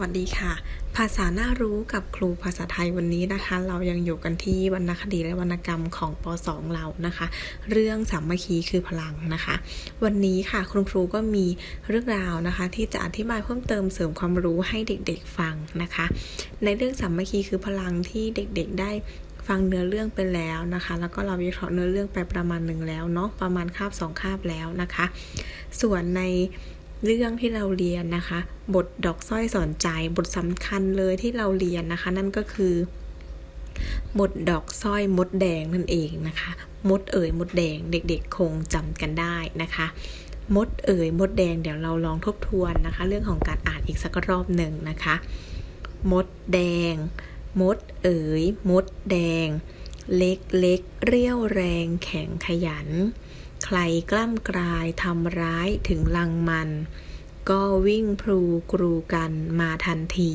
สวัสดีค่ะ ภาษาน่ารู้กับครูภาษาไทยวันนี้นะคะ เรายังอยู่กันที่วรรณคดีและวรรณกรรมของป .2 เรานะคะ เรื่องสามัคคีคือพลังนะคะ วันนี้ค่ะคุณครูก็มีเรื่องราวนะคะ ที่จะอธิบายเพิ่มเติมเสริมความรู้ให้เด็กๆฟังนะคะ ในเรื่องสามัคคีคือพลังที่เด็กๆได้ฟังเนื้อเรื่องไปแล้วนะคะ แล้วก็เราวิเคราะห์เนื้อเรื่องไปประมาณหนึ่งแล้วเนาะประมาณคาบสองคาบแล้วนะคะ ส่วนใน เรื่องที่เราเรียนนะคะ บทดอกสร้อยสอนใจบทสำคัญเลยที่เราเรียนนะคะ นั่นก็คือบทดอกสร้อยมดแดงนั่นเองนะคะ มดเอ๋ยมดแดงเด็กๆ คงจำกันได้นะคะมดเอ๋ยมดแดงเดี๋ยวเราลองทบทวนนะคะ เรื่องของการอ่านอีกสักรอบหนึ่งนะคะ มดแดง มดเอ๋ยมดแดง เล็กเล็กเรี่ยวแรงแข็งขยัน ใครกล้ำกลายทำร้ายถึงลังมัน ก็วิ่งพลูกรูกันมาทันที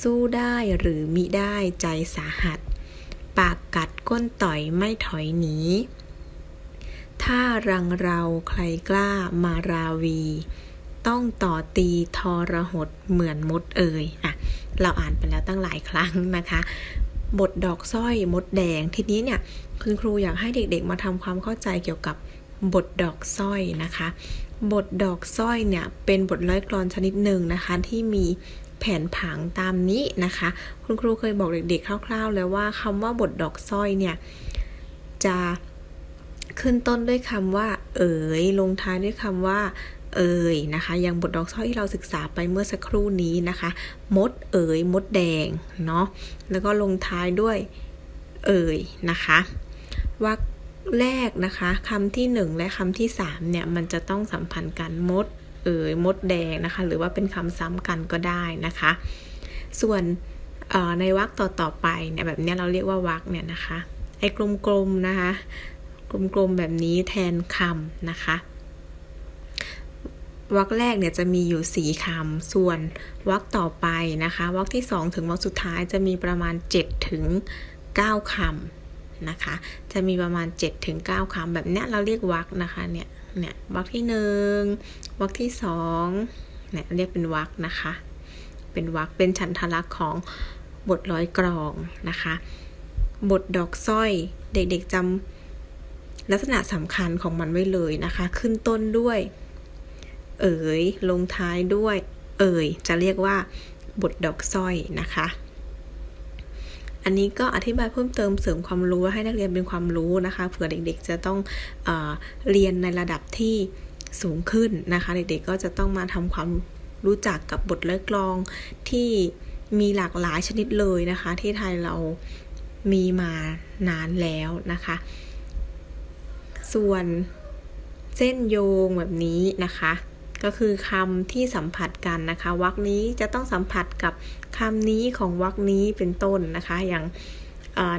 สู้ได้หรือมิได้ใจสาหัส ปากกัดก้นต่อยไม่ถอยหนีถ้ารังเราใครกล้ามาราวี ต้องต่อตีทอระหดเหมือนมดเอ่ยอะเราอ่านไปแล้วตั้งหลายครั้งนะคะ บทดอกสร้อยมดแดง ทีนี้เนี่ยคุณครูอยากให้เด็กๆ มาทำความเข้าใจเกี่ยวกับบทดอกสร้อยนะคะ บทดอกสร้อยเนี่ยเป็นบทร้อยกลอนชนิดหนึ่งนะคะที่มีแผนผังตามนี้นะคะ คุณครูเคยบอกเด็กๆ คร่าว ๆ แล้วว่าคำว่าบทดอกสร้อยเนี่ยจะขึ้นต้นด้วยคำว่า เอ๋ยลงท้ายด้วยคำว่า เอ่ยนะคะอย่างบทดอกสร้อยที่เราศึกษาไปเมื่อสักครู่นี้นะคะ มดเอ๋ยมดแดงเนาะแล้วก็ลงท้ายด้วยเอ่ยนะคะวรรคแรกนะคะคำที่ 1 และคำที่3เนี่ยมันจะต้องสัมพันธ์กันมดเอ่ยมดแดงนะคะ หรือว่าเป็นคำซ้ำกันก็ได้นะคะ ส่วนในวรรคต่อๆไปเนี่ยแบบนี้เราเรียกว่าวรรคเนี่ยนะคะไอ้กลมๆนะคะกลมๆแบบนี้แทนคำนะคะ วรรคแรกเนี่ยจะมีอยู่สี่คำ ส่วนวรรคต่อไปนะคะวรรคที่สองถึงวรรคสุดท้ายจะมีประมาณ 7 ถึง 9คำนะคะ จะมีประมาณ 7 ถึง 9คำแบบนี้เราเรียกวรรคนะคะเนี่ยเนี่ยวรรคที่หนึ่งวรรคที่สองเนี่ยเรียกเป็นวรรคนะคะ เป็นวรรคเป็นฉันทลักษณ์ของบทร้อยกรองนะคะ บทดอกสร้อยเด็กๆจำลักษณะสำคัญของมันไว้เลยนะคะ ขึ้นต้นด้วย เอ๋ยลงท้ายด้วย เอ่ยจะเรียกว่าบทดอกสร้อยนะคะ อันนี้ก็อธิบายเพิ่มเติมเสริมความรู้ให้นักเรียนเป็นความรู้นะคะเผื่อเด็กๆ จะต้องเอเรียนในระดับที่สูงขึ้นนะคะ เด็กๆก็จะต้องมาทำความรู้จักกับบทเลือกลองที่มีหลากหลายชนิดเลยนะคะ ที่ไทยเรามีมานานแล้วนะคะ ส่วนเส้นโยงแบบนี้นะคะ ก็คือคำที่สัมผัสกันนะคะวรรคนี้จะต้องสัมผัสกับคำนี้ของวรรคนี้เป็นต้นนะคะ อย่าง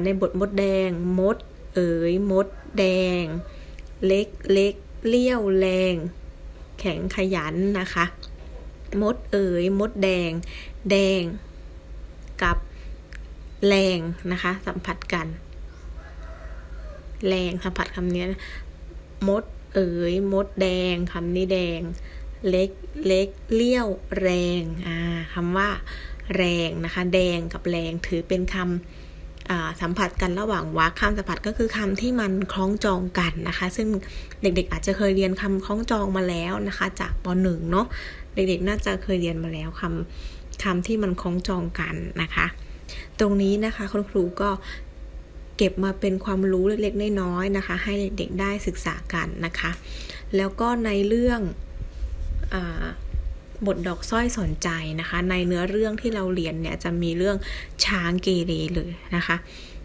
ในบทมดแดง มด เอ๋ยมด แดง เล็กเล็กเลี้ยวแรง แข็งขยันนะคะ มดเอ๋ยมดแดง แดงกับแรงนะคะ สัมผัสกัน แรงสัมผัสคำนี้มดเอ๋ยมดแดงคำนี้แดง เล็กเล็กเลี้ยวแรงอ่าคำว่าแรงนะคะ แดงกับแรงถือเป็นคำสัมผัสกันระหว่างวรรคคำสัมผัสก็คือคำที่มันคล้องจองกันนะคะ ซึ่งเด็กๆ อาจจะเคยเรียนคำคล้องจองมาแล้วนะคะ จากป .1 เนาะเด็กๆ น่าจะเคยเรียนมาแล้วคำคำที่มันคล้องจองกันนะคะ ตรงนี้นะคะคุณครูก็เก็บมาเป็นความรู้เล็กๆ น้อยๆนะคะ ให้เด็กๆ ได้ศึกษากันนะคะ แล้วก็ในเรื่อง บทดอกสร้อยสนใจนะคะ ในเนื้อเรื่องที่เราเรียนเนี่ยจะมีเรื่องช้างเกเรเลยนะคะ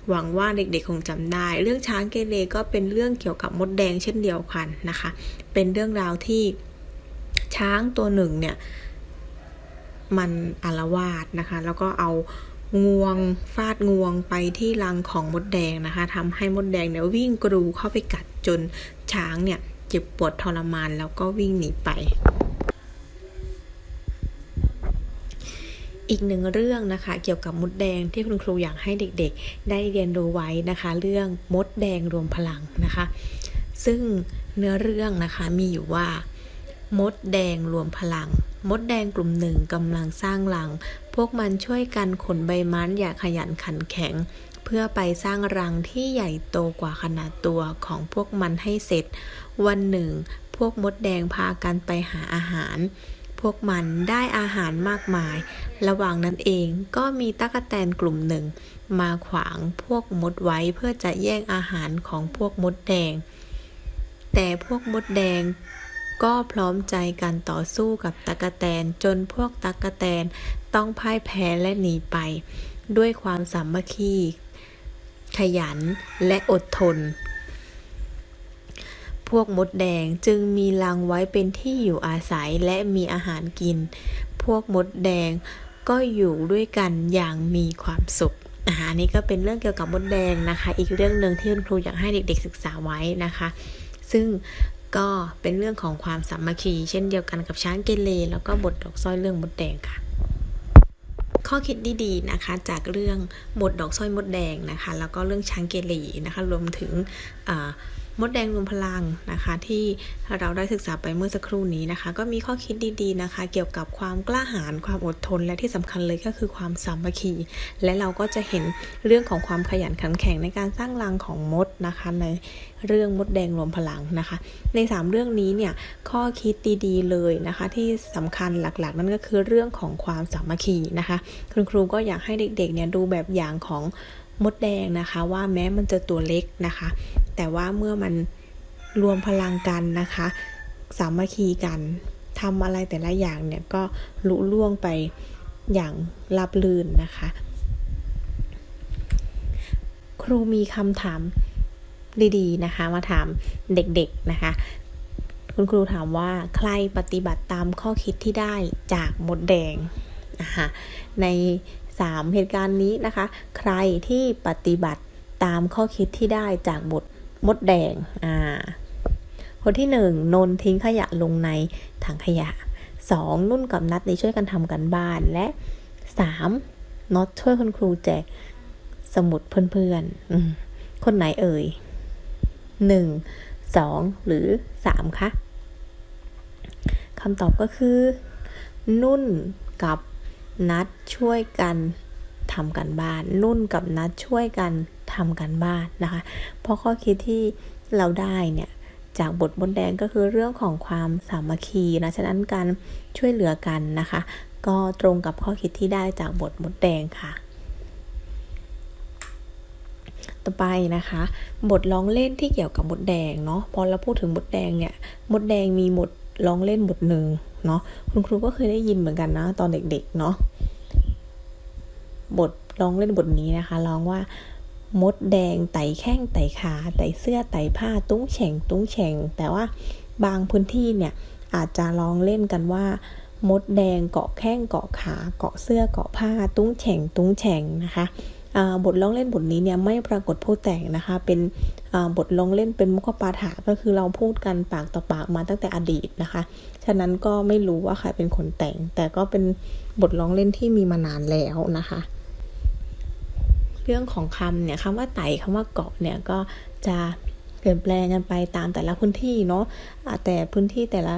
หวังว่าเด็กๆคงจำได้ เรื่องช้างเกเรก็เป็นเรื่องเกี่ยวกับมดแดงเช่นเดียวกันนะคะ เป็นเรื่องราวที่ช้างตัวหนึ่งเนี่ยมันอารวาสนะคะ แล้วก็เอางวงฟาดงวงไปที่รังของมดแดงนะคะทำให้มดแดงเนี่ยวิ่งกรูเข้าไปกัดจนช้างเนี่ยเจ็บปวดทรมานแล้วก็วิ่งหนีไป อีกหนึ่งเรื่องนะคะเกี่ยวกับมดแดงที่คุณครูอยากให้เด็กๆ ได้เรียนรู้ไว้นะคะ เรื่องมดแดงรวมพลังนะคะ ซึ่งเนื้อเรื่องนะคะมีอยู่ว่า มดแดงรวมพลัง มดแดงกลุ่มหนึ่งกำลังสร้างรัง พวกมันช่วยกันขนใบไม้อย่าขยันขันแข็ง เพื่อไปสร้างรังที่ใหญ่โตกว่าขนาดตัวของพวกมันให้เสร็จ วันหนึ่ง พวกมดแดงพากันไปหาอาหาร พวกมันได้อาหารมากมาย ระหว่างนั้นเองก็มีตั๊กแตนกลุ่มหนึ่ง มาขวางพวกมดไว้เพื่อจะแย่งอาหารของพวกมดแดง แต่พวกมดแดงก็พร้อมใจกันต่อสู้กับตั๊กแตนจนพวกตั๊กแตนต้องพ่ายแพ้และหนีไป ด้วยความสามัคคี ขยันและอดทน พวกมดแดงจึงมีรังไว้เป็นที่อยู่อาศัยและมีอาหารกิน พวกมดแดงก็อยู่ด้วยกันอย่างมีความสุขอาอันนี้ก็เป็นเรื่องเกี่ยวกับมดแดงนะคะ อีกเรื่องหนึ่งที่คุณครูอยากให้เด็ก ๆ ศึกษาไว้นะคะ ซึ่งก็เป็นเรื่องของความสามัคคี เช่นเดียวกันกับช้างเกเรแล้วก็บทดอกสร้อยเรื่องมดแดงค่ะ ข้อคิดดีๆนะคะ จากเรื่องบทดอกสร้อยมดแดงนะคะ แล้วก็เรื่องช้างเกเรนะคะ รวมถึง มดแดงรวมพลังนะคะ ที่เราได้ศึกษาไปเมื่อสักครู่นี้นะคะ ก็มีข้อคิดดีๆนะคะ เกี่ยวกับความกล้าหาญความอดทนและที่สำคัญเลยก็คือความสามัคคี และเราก็จะเห็นเรื่องของความขยันขันแข็งในการสร้างรังของมดนะคะ ในเรื่องมดแดงรวมพลังนะคะ ใน 3 เรื่องนี้เนี่ยข้อคิดดีๆเลยนะคะ ที่สำคัญหลักๆ นั่นก็คือเรื่องของความสามัคคีนะคะ คุณครูก็อยากให้เด็กๆเนี่ยดูแบบอย่างของมดแดงนะคะว่าแม้มันจะตัวเล็กนะคะ แต่ว่าเมื่อมันรวมพลังกันนะคะ สามัคคีกันทำอะไรแต่ละอย่างเนี่ยก็ลุล่วงไปอย่างราบลื่นนะคะ ครูมีคำถามดีๆนะคะ มาถามเด็กๆนะคะ คุณครูถามว่าใครปฏิบัติตามข้อคิดที่ได้จากมดแดงนะคะใน 3 เหตุการณ์นี้นะคะ ใครที่ปฏิบัติตามข้อคิดที่ได้จากบท มดแดง อ่า คนที่1นนทิ้งขยะลงในถังขยะ 2. นุ่นกับนัดในช่วยกันทำกันบ้านและ 3. น็อตช่วยคุณครูแจกสมุดเพื่อนๆคนไหนเอ่ย1 2หรือ3คะคำตอบก็คือ นุ่นกับนัดช่วยกัน ทำกันบ้าน นุ่นกับนัดช่วยกันทำกันบ้านนะคะ เพราะข้อคิดที่เราได้เนี่ยจากบทบนแดงก็คือเรื่องของความสามัคคีนะ ฉะนั้นการช่วยเหลือกันนะคะ ก็ตรงกับข้อคิดที่ได้จากบทมดแดงค่ะ ต่อไปนะคะ บทร้องเล่นที่เกี่ยวกับมดแดงเนาะ พอเราพูดถึงมดแดงเนี่ยมดแดงมีบทร้องเล่นบทหนึ่งเนาะ คุณครูก็เคยได้ยินเหมือนกันนะตอนเด็กๆเนาะ บทร้องเล่นบทนี้นะคะร้องว่ามดแดงไต่แข้งไต่ขาไต่เสื้อไต่ผ้าตุ้งแฉ่งตุ้งแฉ่งแต่ว่าบางพื้นที่เนี่ยอาจจะร้องเล่นกันว่า มดแดงเกาะแข้งเกาะขาเกาะเสื้อเกาะผ้าตุ้งแฉ่งตุ้งแฉ่งนะคะบทร้องเล่นบทนี้เนี่ยไม่ปรากฏผู้แต่งนะคะ เป็นบทร้องเล่นเป็นมุขปาฐาก็คือเราพูดกันปากต่อปากมาตั้งแต่อดีตนะคะ ฉะนั้นก็ไม่รู้ว่าใครเป็นคนแต่ง แต่ก็เป็นบทร้องเล่นที่มีมานานแล้วนะคะ เรื่องของคำเนี่ยคำว่าไต่คำว่าเกาะเนี่ยก็จะเปลี่ยนแปลงกันไปตามแต่ละพื้นที่เนาะแต่พื้นที่แต่ละ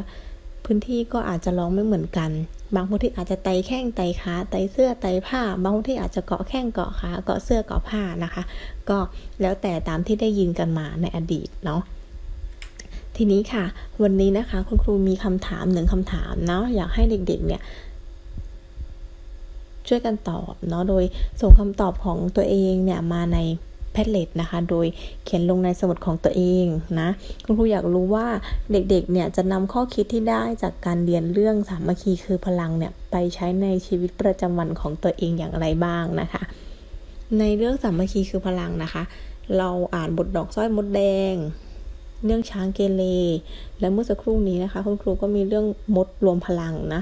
พื้นที่ก็อาจจะร้องไม่เหมือนกัน บางพื้นที่อาจจะไต่แข้งไต่ขาไต่เสื้อไต่ผ้า บางพื้นที่อาจจะเกาะแข้งเกาะขาเกาะเสื้อเกาะผ้านะคะ ก็แล้วแต่ตามที่ได้ยินกันมาในอดีตเนาะทีนี้ค่ะ วันนี้นะคะคุณครูมีคำถามหนึ่งคำถามเนาะอยากให้เด็กๆเนี่ย ช่วยกันตอบเนาะโดยส่งคำตอบของตัวเองเนี่ยมาในแพทเลตนะคะ โดยเขียนลงในสมุดของตัวเองนะ คุณครูอยากรู้ว่าเด็กๆ เนี่ยจะนำข้อคิดที่ได้จากการเรียนเรื่องสามัคคีคือพลังเนี่ยไปใช้ในชีวิตประจำวันของตัวเองอย่างไรบ้างนะคะ ในเรื่องสามัคคีคือพลังนะคะ เราอ่านบทดอกสร้อยมดแดง เรื่องช้างเกเรและเมื่อสักครู่นี้นะคะ คุณครูก็มีเรื่องมดรวมพลังนะ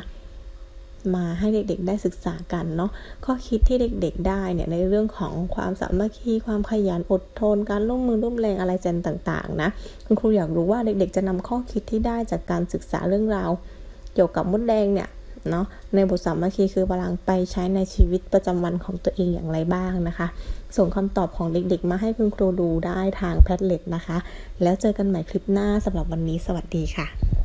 มาให้เด็กๆ ได้ศึกษากันเนาะข้อคิดที่เด็กๆ ได้เนี่ยในเรื่องของความสามัคคีความขยันอดทน การร่วมมือร่วมแรงอะไรจันต่างๆนะคุณครูอยากรู้ว่าเด็กๆ จะนำข้อคิดที่ได้จากการศึกษาเรื่องราวเกี่ยวกับมดแดงเนี่ยเนาะในบทสามัคคีคือพลังไปใช้ในชีวิตประจำวันของตัวเองอย่างไรบ้างนะคะ ส่งคำตอบของเด็กๆ มาให้คุณครูดูได้ทางแพทเล็ตนะคะ แล้วเจอกันใหม่คลิปหน้าสำหรับวันนี้สวัสดีค่ะ